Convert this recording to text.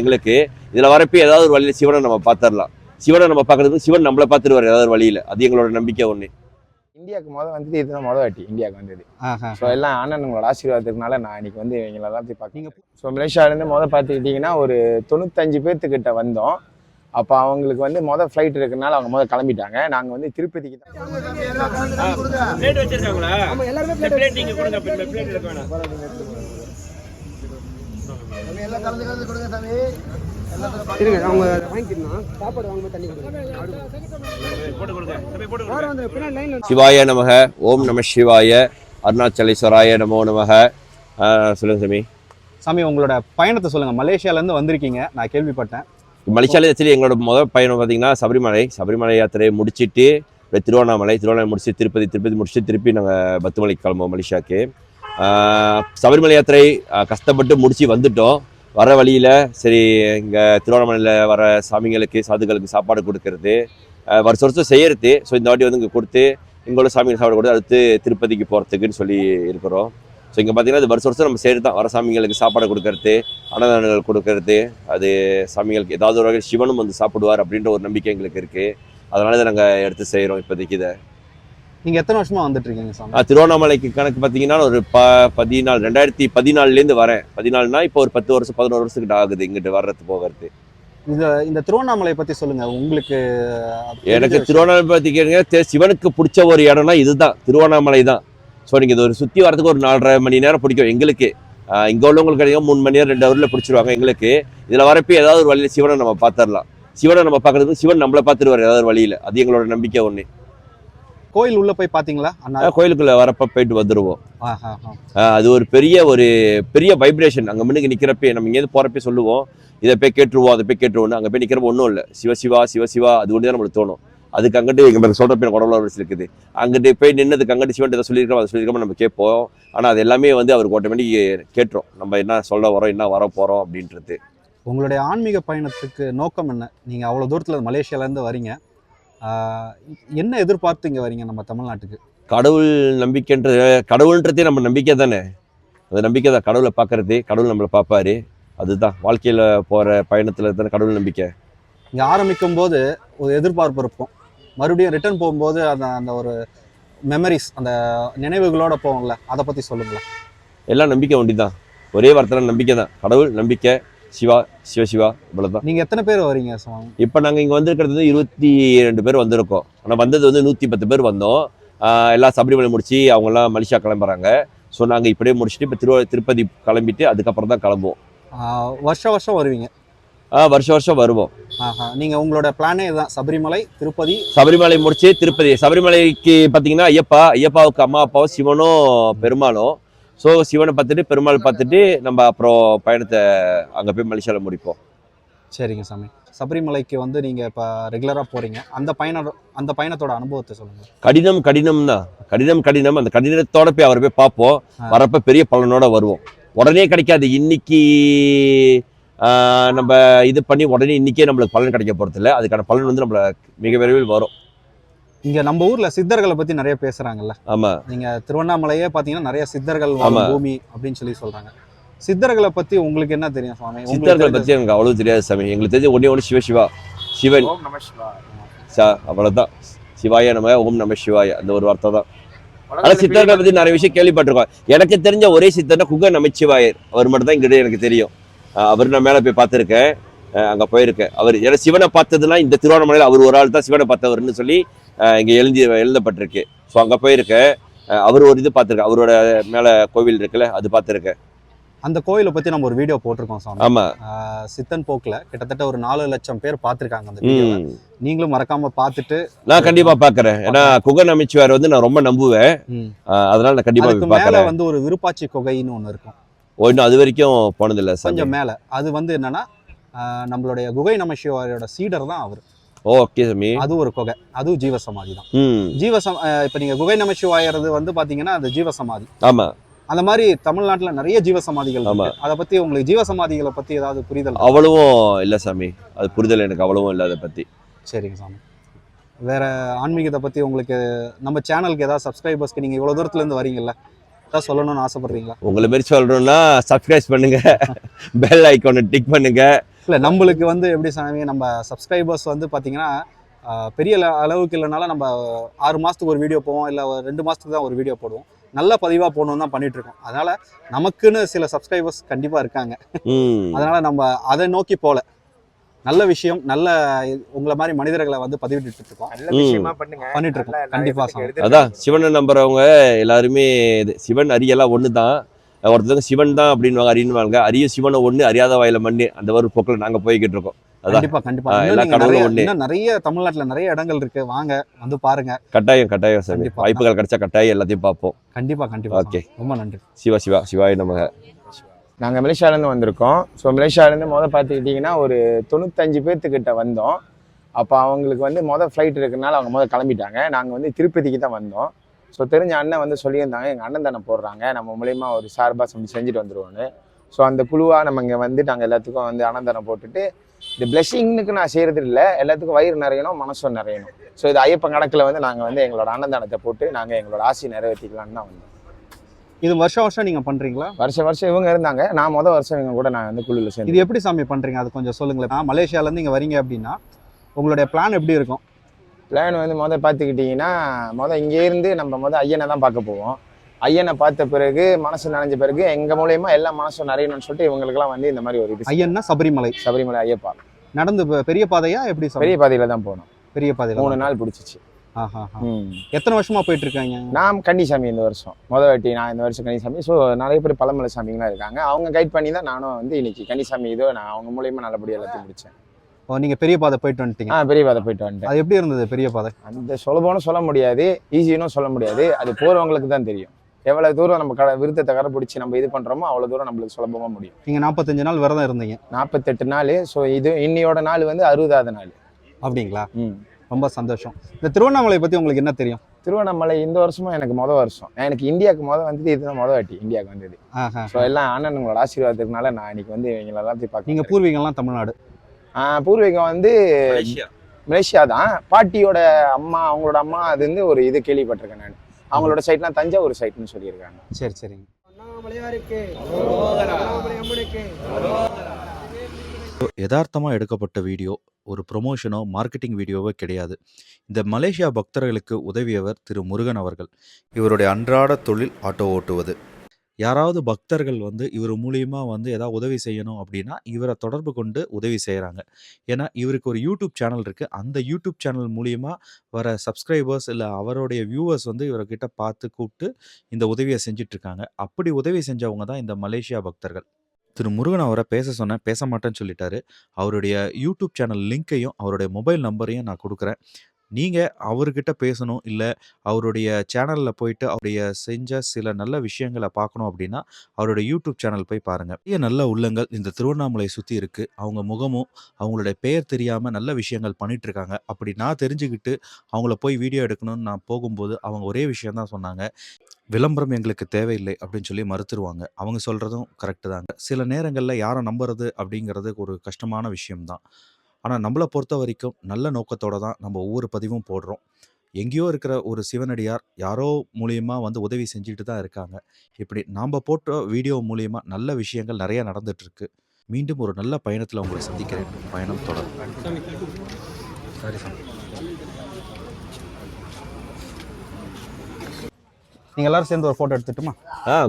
எங்களுக்கு இதுல வரப்ப ஏதாவது ஒரு வழியில சிவனை நம்ம பார்த்துடலாம். சிவனை நம்ம பார்க்கறதுக்கு சிவன் நம்மளை பார்த்துருவாரு ஏதாவது ஒரு வழியில. அது எங்களோட நம்பிக்கை ஒண்ணு. இந்தியாவுக்கு மொதல் வந்தது இதுதான் மொதல் வாட்டி இந்தியாவுக்கு வந்தது. ஸோ எல்லாம் அண்ணனுங்களோட ஆசீர்வாதத்தினால நான் இன்னைக்கு வந்து இவங்களை எல்லாத்தையும் பார்க்க ஸோ மலேசியாவிலேருந்து மொதல் பார்த்துக்கிட்டிங்கன்னா ஒரு தொண்ணூத்தஞ்சு பேர்த்துக்கிட்ட வந்தோம். அப்போ அவங்களுக்கு வந்து மொதல் ஃப்ளைட் இருக்கறனால அவங்க முதல் கிளம்பிட்டாங்க. நாங்கள் வந்து திருப்பதிக்கு தான். இருங்க அவங்க வாங்கிக்கணும்? சிவாய நமக ஓம் நம சிவாய அருணாச்சலேஸ்வராய நமோ நமக. சொல்லுங்க சாமி. சாமி உங்களோட பயணத்தை சொல்லுங்க. மலேசியால இருந்து வந்திருக்கீங்க. நான் கேள்விப்பட்டேன். மலேசியால சரி எங்களோட முதல் பயணம் பார்த்தீங்கன்னா சபரிமலை. சபரிமலை யாத்திரையை முடிச்சிட்டு திருவண்ணாமலை திருவண்ணாமலை முடிச்சு திருப்பதி திருப்பதி முடிச்சு திருப்பி நாங்கள் பத்துமலைக்கு கிளம்புவோம் மலேசியாவுக்கு. சபரிமலை யாத்திரை கஷ்டப்பட்டு முடிச்சு வந்துட்டோம். வர வழியில் சரி இங்கே திருவண்ணாமலையில் வர சாமிங்களுக்கு சாதுகளுக்கு சாப்பாடு கொடுக்கறது வருஷம் வருஷம் செய்யறது. ஸோ இந்த வாட்டி வந்து இங்கே கொடுத்து இங்கே உள்ள சாப்பாடு கொடுத்து அடுத்து திருப்பதிக்கு போகிறதுக்குன்னு சொல்லி இருக்கிறோம். ஸோ இங்கே பார்த்தீங்கன்னா இது வருஷம் வருஷம் நம்ம செய்கிறது தான். வர சாமிங்களுக்கு சாப்பாடு கொடுக்கறது அன்னதானங்கள் கொடுக்கறது அது சாமிகளுக்கு ஏதாவது ஒரு வகையில் சிவனும் வந்து சாப்பிடுவார் அப்படின்ற ஒரு நம்பிக்கை எங்களுக்கு இருக்குது அதனால இதை நாங்கள் எடுத்து செய்கிறோம் இப்போதைக்கு இதை. நீங்க எத்தனை வருஷமா வந்துட்டு இருக்கீங்க சாமி திருவண்ணாமலைக்கு கணக்கு பார்த்தீங்கன்னா ஒரு ப பதினாலு ரெண்டாயிரத்தி பதினாலுலேருந்து வரேன். பதினாலுனா இப்போ ஒரு பத்து வருஷம் பதினோரு வருஷத்துக்கிட்ட ஆகுது இங்கிட்டு வர்றது போகிறது இந்த இந்த திருவண்ணாமலை பத்தி சொல்லுங்க. உங்களுக்கு எனக்கு திருவண்ணாமலை பற்றி கேளுங்க சிவனுக்கு பிடிச்ச ஒரு இடம்னா இதுதான் திருவண்ணாமலை தான். ஸோ நீங்கள் இது ஒரு சுற்றி வரதுக்கு ஒரு நாலரை மணி நேரம் பிடிக்கும் எங்களுக்கு. இங்கே உள்ளவங்களுக்கு கிடைக்கும் மூணு மணி நேரம் ரெண்டு ஹவரில் பிடிச்சிருவாங்க எங்களுக்கு. இதில் வரப்ப ஏதாவது ஒரு வழியில் சிவனை நம்ம பார்த்துடலாம். சிவனை நம்ம பார்க்கறதுக்கு சிவன் நம்மளை பார்த்துருவார் ஏதாவது ஒரு வழியில். அது எங்களோட நம்பிக்கை ஒன்று கோயில் உள்ள போய் பாத்தீங்களா? அண்ணா? கோயிலுக்குள்ளே வரப்ப போயிட்டு. ஆஹ் அது ஒரு பெரிய ஒரு பெரிய வைப்ரேஷன் அங்கே முன்னுக்கு நிற்கிறப்ப நம்ம இங்கேருந்து போகிறப்ப சொல்லுவோம். இதை போய் கேட்டுருவோம் அதை போய் கேட்டுருவோம் அங்கே போய் நிற்கிறப்ப ஒன்றும் இல்லை. சிவசிவா சிவசிவா அது ஒன்று தான் நம்மளுக்கு தோணும். அதுக்கு அங்கிட்டு எங்கள் சொல்கிறப்ப எனக்கு உடம்புல ஒரு இருக்குது. அங்கிட்டு போய் நின்னதுக்கு அங்கிட்டு சிவன் எதை சொல்லியிருக்கோம் அதை சொல்லியிருக்கோம் நம்ம கேட்போம். ஆனால் அது எல்லாமே வந்து அவருக்கு ஆட்டோமேட்டிக் கேட்டுரும். நம்ம என்ன சொல்ல வரோம் என்ன வர போகிறோம் அப்படின்றது. உங்களுடைய ஆன்மீக பயணத்துக்கு நோக்கம் என்ன? நீங்க அவ்வளவு தூரத்துல மலேசியால இருந்து வரீங்க. என்ன எதிர்பார்த்து இங்க வரீங்க நம்ம தமிழ்நாட்டுக்கு? கடவுள் நம்பிக்கைன்ற கடவுள்ன்றதே நம்ம நம்பிக்கை தானே? அந்த நம்பிக்கை தான் கடவுளை பார்க்கறது கடவுள் நம்மளை பார்ப்பாரு. அதுதான் வாழ்க்கையில் போகிற பயணத்தில் தானே கடவுள் நம்பிக்கை. இங்க ஆரம்பிக்கும் போது ஒரு எதிர்பார்ப்பு இருக்கும். மறுபடியும் ரிட்டர்ன் போகும்போது அந்த அந்த ஒரு மெமரிஸ் அந்த நினைவுகளோட போவோம்ல அதை பத்தி சொல்லுங்களேன். எல்லாம் நம்பிக்கை ஒண்டி தான் ஒரே வார்த்தை நம்பிக்கை தான் கடவுள் நம்பிக்கை சிவா சிவசிவா இவ்வளவுதான். நீங்க எத்தனை பேர் வரீங்க சுவாமி இப்போ நாங்கள் இங்கே வந்திருக்கிறது வந்து இருபத்தி ரெண்டு பேர் வந்திருக்கோம். ஆனால் வந்தது வந்து நூற்றி பத்து பேர் வந்தோம். எல்லாம் சபரிமலை முடிச்சு அவங்கெல்லாம் மலேசியா கிளம்புறாங்க. ஸோ நாங்கள் இப்படியே முடிச்சுட்டு இப்போ திரு திருப்பதி கிளம்பிட்டு அதுக்கப்புறம் தான் கிளம்புவோம். வருஷம் வருஷம் வருவீங்க? ஆஹ் வருஷம் வருஷம் வருவோம். ஆஹா நீங்க உங்களோட பிளானே இதுதான் சபரிமலை திருப்பதி. சபரிமலை முடிச்சு திருப்பதி. சபரிமலைக்கு பார்த்தீங்கன்னா ஐயப்பா ஐயப்பாவுக்கு அம்மா அப்பாவும் சிவனும் பெருமாளும். ஸோ சிவனை பார்த்துட்டு பெருமாள் பார்த்துட்டு நம்ம அப்புறம் பயணத்தை அங்கே போய் மலேசியாவில் முடிப்போம். சரிங்க சாமி. சபரிமலைக்கு வந்து நீங்க இப்ப ரெகுலரா போறீங்க. அந்த பயண அந்த பயணத்தோட அனுபவத்தை சொல்லுங்க. கடினம் கடினம் தான் கடினம் கடினம் அந்த கடினத்தோட போய் அவரை போய் பார்ப்போம். வரப்ப பெரிய பலனோட வருவோம். உடனே கிடைக்காது. இன்னைக்கு ஆஹ், நம்ம இது பண்ணி உடனே இன்னைக்கே நம்மளுக்கு பலன் கிடைக்க போறது இல்ல அதுக்கான பலன் வந்து நம்மள மிக விரைவில் வரும். இங்க நம்ம ஊர்ல சித்தர்களை பத்தி நிறைய பேசுறாங்கல்ல. ஆமா. நீங்க திருவண்ணாமலையே பாத்தீங்கன்னா நிறைய சித்தர்கள். பூமி அப்படின்னு சொல்லி சொல்றாங்க. சித்தர்களை பத்தி உங்களுக்கு என்ன தெரியும் சுவாமி? சித்தர்களை பத்தி எனக்கு அவ்வளவு தெரியாது சாமி. எங்களுக்கு தெரிஞ்ச ஒன்னே ஒன்று சிவ சிவா. சிவன். சா அவ்வளவுதான். சிவாய நம ஓம் நம சிவாய. அந்த ஒரு வார்த்தை தான். ஆனா சித்தர்களை பத்தி நிறைய விஷயம் கேள்விப்பட்டிருக்கோம். எனக்கு தெரிஞ்ச ஒரே சித்தர்னா குக நமச்சிவாயர். அவர் மட்டும் தான் இங்கிட்ட எனக்கு தெரியும். அவர் நான் மேல போய் பார்த்துருக்கேன். அங்க போயிருக்கேன் அவர் ஏன்னா சிவனை பார்த்ததுலாம் இந்த திருவண்ணாமலையில் அவர் ஒரு ஆள் தான் சிவனை பார்த்தவர்னு சொல்லி இங்க எழுதி எழுதப்பட்டிருக்கு. ஸோ அங்க போயிருக்கேன் அவர் ஒரு இது பார்த்துருக்கேன் அவரோட மேல கோவில் இருக்குல்ல அது பார்த்துருக்கேன் அந்த கோயிலை பத்தி நம்ம ஒரு வீடியோ போட்டிருக்கோம் சாமி. ஆமா. ஆஹ் சித்தன் போக்குல கிட்டத்தட்ட ஒரு நாலு லட்சம் பேர் பார்த்திருக்காங்க அந்த நீங்களும் மறக்காம பார்த்துட்டு நான் கண்டிப்பா பாக்குறேன் ஏன்னா குக நமச்சிவாயர் வந்து நான் ரொம்ப நம்புவேன். அதனால நான் கண்டிப்பா பாக்குறேன் வந்து ஒரு விருப்பாச்சி குகைன்னு ஒண்ணு இருக்கும். ஓ இன்னும் அது வரைக்கும் போனதில்லை சாமி. கொஞ்சம் மேல. அது வந்து என்னன்னா நம்மளுடைய குகை நம சிவாயோட சீடர் தான் அவர். ஓகே சாமி. அது ஒரு குகை. அதுவும் ஜீவசமாதி தான். ஜீவசம் இப்ப நீங்க குகை நம சிவாயறது வந்து பாத்தீங்கன்னா அது ஜீவசமாதி. ஆமா. அந்த மாதிரி தமிழ்நாட்டுல நிறைய ஜீவசமாதிகள் அதை பத்தி உங்களுக்கு ஜீவசமாதிகளை பத்தி ஏதாவது புரிதல்? அவ்வளவும் இல்ல சாமி. அது புரிதல் எனக்கு அவ்வளவும் இல்லை அதை பத்தி. சரிங்க சாமி. வேற ஆன்மீகத்தை பத்தி உங்களுக்கு நம்ம சேனலுக்கு ஏதாவது சப்ஸ்கிரைபர்ஸ்க்கு நீங்க இவ்வளவு தூரத்துல இருந்து வரீங்கல்ல ஏதாவது சொல்லணும்னு ஆசைப்படுறீங்களா? உங்களை மாரி சொல்றோம்னா சப்ஸ்கிரைப் பண்ணுங்க. பெல் ஐக்கானை டிக் பண்ணுங்க. இல்லை நம்மளுக்கு வந்து எப்படி சாமி நம்ம சப்ஸ்கிரைபர்ஸ் வந்து பார்த்தீங்கன்னா பெரிய அள- அளவுக்கு இல்லைனாலும் நம்ம ஆறு மாதத்துக்கு ஒரு வீடியோ போவோம் இல்லை ஒரு ரெண்டு மாதத்துக்கு தான் ஒரு வீடியோ போடுவோம். நல்ல பதிவாக போடணும் தான் பண்ணிட்டு இருக்கோம். அதனால நமக்குன்னு சில சப்ஸ்கிரைபர்ஸ் கண்டிப்பாக இருக்காங்க. ம். அதனால நம்ம அதை நோக்கி போல. நல்ல விஷயம் நல்ல உங்களை மாதிரி மனிதர்களை வந்து பதிவிட்டு இருக்கோம். நல்ல விஷயமா பண்ணுங்க. பண்ணிட்டு இருக்கோம். கண்டிப்பா அதான். சிவனை நம்புறவங்க எல்லாருமே இது சிவன் அரியெல்லாம் ஒன்று தான் ஒருத்தவங்க சிவன் தான் அப்படின்வாங்க அரியன்வாங்க அரிய சிவனை ஒன்று அறியாத வாயில மண்ணு அந்த ஒரு போக்கில் நாங்கள் போய்கிட்டு இருக்கோம். கண்டிப்பா கண்டிப்பா. எல்லா கடவுளும் ஒண்ணே. இன்னும் நிறைய தமிழ்நாட்டுல நிறைய இடங்கள் இருக்கு. வாங்க வந்து பாருங்க. கட்டாயம் கட்டாயம் கண்டிப்பா. வாய்ப்புகள் கிடைச்சா கட்டாயம் எல்லாத்தையும் பார்ப்போம். கண்டிப்பா கண்டிப்பா ஓகே. ரொம்ப நன்றி. சிவா சிவா சிவாய நமக. நாங்கள் மலேசியாவிலேருந்து வந்திருக்கோம். ஸோ மலேசியாவிலேருந்து மொதல் பார்த்துக்கிட்டிங்கன்னா ஒரு தொண்ணூத்தஞ்சு பேர்த்துக்கிட்ட வந்தோம். அப்போ அவங்களுக்கு வந்து மொதல் ஃப்ளைட் இருக்கிறனால அவங்க முதல் கிளம்பிட்டாங்க. நாங்கள் வந்து திருப்பதிக்கு தான் வந்தோம். ஸோ தெரிஞ்ச அண்ணன் வந்து சொல்லியிருந்தாங்க எங்கள் அண்ணன் தானே போடுறாங்க நம்ம மூலயமா ஒரு சார்பாக சொல்லி செஞ்சுட்டு வந்துடுவோன்னு ஸோ அந்த குழுவாக நம்ம இங்கே வந்து நாங்கள் எல்லாத்துக்கும் வந்து அன்னதானம் போட்டுட்டு இந்த பிளெஸிங்னுக்கு நான் செய்கிறது இல்லை எல்லாத்துக்கும் வயிறு நிறையணும் மனசும் நிறையணும். ஸோ இது ஐயப்பன் கணக்கில் வந்து நாங்கள் வந்து எங்களோட அன்னதானத்தை போட்டு நாங்கள் எங்களோட ஆசையை நிறைவேற்றிக்கலான்னு தான் வந்தோம். இது வருஷம் வருஷம் நீங்க பண்றீங்களா? வருஷம் வருஷம் இவங்க இருந்தாங்க. நான் மொதல் வருஷம் இவங்க கூட நான் வந்து குழுவில் சேர்ந்து இது எப்படி சாமி பண்றீங்க? அது கொஞ்சம் சொல்லுங்களேன். இருந்து இங்க வரீங்க அப்படின்னா உங்களுடைய பிளான் எப்படி இருக்கும்? பிளான் வந்து மொதல் பார்த்துக்கிட்டிங்கன்னா மொதல் இங்கே இருந்து நம்ம மொதல் ஐயனை தான் பார்க்க போவோம். ஐயனை பார்த்த பிறகு மனசு நனைஞ்ச பிறகு எங்கள் மூலயமா எல்லா மனசும் நிறையணும்னு சொல்லிட்டு இவங்களுக்குலாம் வந்து இந்த மாதிரி ஒரு இது ஐயன்னா சபரிமலை. சபரிமலை ஐயப்பா. நடந்து பெரிய பாதையா எப்படி? பெரிய பாதையில் தான் போனோம். பெரிய பாதையில மூணு நாள் பிடிச்சிச்சு. எத்தனை வருஷமா போயிட்டு இருக்காங்க நான் கன்னிசாமி இந்த வருஷம். மொதல் வாட்டி நான் இந்த வருஷம் கன்னிசாமி. ஸோ நிறைய பேர் பழமலை சாமிங்களாம் இருக்காங்க. அவங்க கைட் பண்ணி தான் நானும் வந்து இன்னைக்கு கன்னிசாமி இதோ நான் அவங்க மூலயமா நல்லபடியாக எல்லாத்தையும் முடிச்சேன். ஓ, நீங்க பெரிய பாதை போயிட்டு வந்துட்டீங்க. ஆ பெரிய பாதை போயிட்டு வந்துட்டேன். அது எப்படி இருந்தது பெரிய பாதை? அந்த சுலபம்னு சொல்ல முடியாது ஈஸினும் சொல்ல முடியாது. அது போகிறவங்களுக்கு தான் தெரியும். எவ்வளவு தூரம் நம்ம கட விருத்தத்தை கடைப்பிடிச்சி நம்ம இது பண்றோமோ அவ்வளவு தூரம் நம்மளுக்கு சுலபமா முடியும். நீங்க நாற்பத்தஞ்சு நாள் விரதம் இருந்தீங்க. நாற்பத்தெட்டு நாள் ஸோ இது இன்னியோட நாள் வந்து அறுபதாவது நாள். அப்படிங்களா? ம். ரொம்ப சந்தோஷம். இந்த திருவண்ணாமலை பத்தி உங்களுக்கு என்ன தெரியும்? திருவண்ணாமலை இந்த வருஷமும் எனக்கு மொதல் வருஷம். எனக்கு இந்தியாவுக்கு மொதல் வந்தது இதுதான் மொதல் வாட்டி இந்தியாவுக்கு வந்தது. ஸோ எல்லாம் அண்ணனுங்களோட ஆசீர்வாதத்தினால நான் இன்னைக்கு வந்து இவங்களை எல்லாத்தையும் நீங்க பார்க்க பூர்வீகம்லாம் தமிழ்நாடு. பூர்வீகம் வந்து மலேசியா. தான். பாட்டியோட அம்மா அவங்களோட அம்மா அது வந்து ஒரு இது கேள்விப்பட்டிருக்கேன் நான். அவங்களோட சைட்லாம் தஞ்சாவூர் சைட்னு சொல்லியிருக்காங்க. சரி சரிங்க. யதார்த்தமாக எடுக்கப்பட்ட வீடியோ ஒரு ப்ரொமோஷனோ மார்க்கெட்டிங் வீடியோவோ கிடையாது. இந்த மலேசியா பக்தர்களுக்கு உதவியவர் திரு முருகன் அவர்கள். இவருடைய அன்றாட தொழில் ஆட்டோ ஓட்டுவது. யாராவது பக்தர்கள் வந்து இவர் மூலியமாக வந்து ஏதாவது உதவி செய்யணும் அப்படின்னா இவரை தொடர்பு கொண்டு உதவி செய்கிறாங்க ஏன்னா இவருக்கு ஒரு யூடியூப் சேனல் இருக்குது அந்த யூடியூப் சேனல் மூலியமாக வர சப்ஸ்கிரைபர்ஸ் இல்லை அவருடைய வியூவர்ஸ் வந்து இவர்கிட்ட பார்த்து கூப்பிட்டு இந்த உதவியை செஞ்சிட்ருக்காங்க. அப்படி உதவி செஞ்சவங்க தான் இந்த மலேசியா பக்தர்கள். திரு முருகன் அவரை பேச சொன்னேன். பேச மாட்டேன்னு சொல்லிட்டாரு. அவருடைய யூடியூப் சேனல் லிங்க்கையும் அவருடைய மொபைல் நம்பரையும் நான் கொடுக்குறேன். நீங்கள் அவர்கிட்ட பேசணும். இல்லை அவருடைய சேனலில் போயிட்டு அவருடைய செஞ்ச சில நல்ல விஷயங்களை பார்க்கணும் அப்படின்னா அவருடைய யூடியூப் சேனல் போய் பாருங்கள் நிறைய நல்ல உள்ளங்கள் இந்த திருவண்ணாமலையை சுற்றி இருக்குது அவங்க முகமும் அவங்களுடைய பெயர் தெரியாமல் நல்ல விஷயங்கள் பண்ணிகிட்ருக்காங்க அப்படி நான் தெரிஞ்சுக்கிட்டு அவங்கள போய் வீடியோ எடுக்கணும்னு நான் போகும்போது அவங்க ஒரே விஷயம் தான் சொன்னாங்க. விளம்பரம் எங்களுக்கு தேவையில்லை அப்படின்னு சொல்லி மறுத்துருவாங்க. அவங்க சொல்கிறதும் கரெக்டு தாங்க. சில நேரங்களில் யாரை நம்புறது அப்படிங்கிறது ஒரு கஷ்டமான விஷயம்தான் ஆனால் நம்மளை பொறுத்த வரைக்கும் நல்ல நோக்கத்தோட தான் நம்ம ஒவ்வொரு பதிவும் போடுறோம். எங்கேயோ இருக்கிற ஒரு சிவனடியார் யாரோ மூலியமா வந்து உதவி செஞ்சுட்டு தான் இருக்காங்க. இப்படி நாம் போட்ட வீடியோ மூலியமா நல்ல விஷயங்கள் நிறைய நடந்துட்டு இருக்கு மீண்டும் ஒரு நல்ல பயணத்தில் உங்களை சந்திக்கிறேன். பயணம் தொடரும். சரி சாமி நீங்க எல்லாரும் சேர்ந்து ஒரு போட்டோ எடுத்துட்டுமா? ஆ.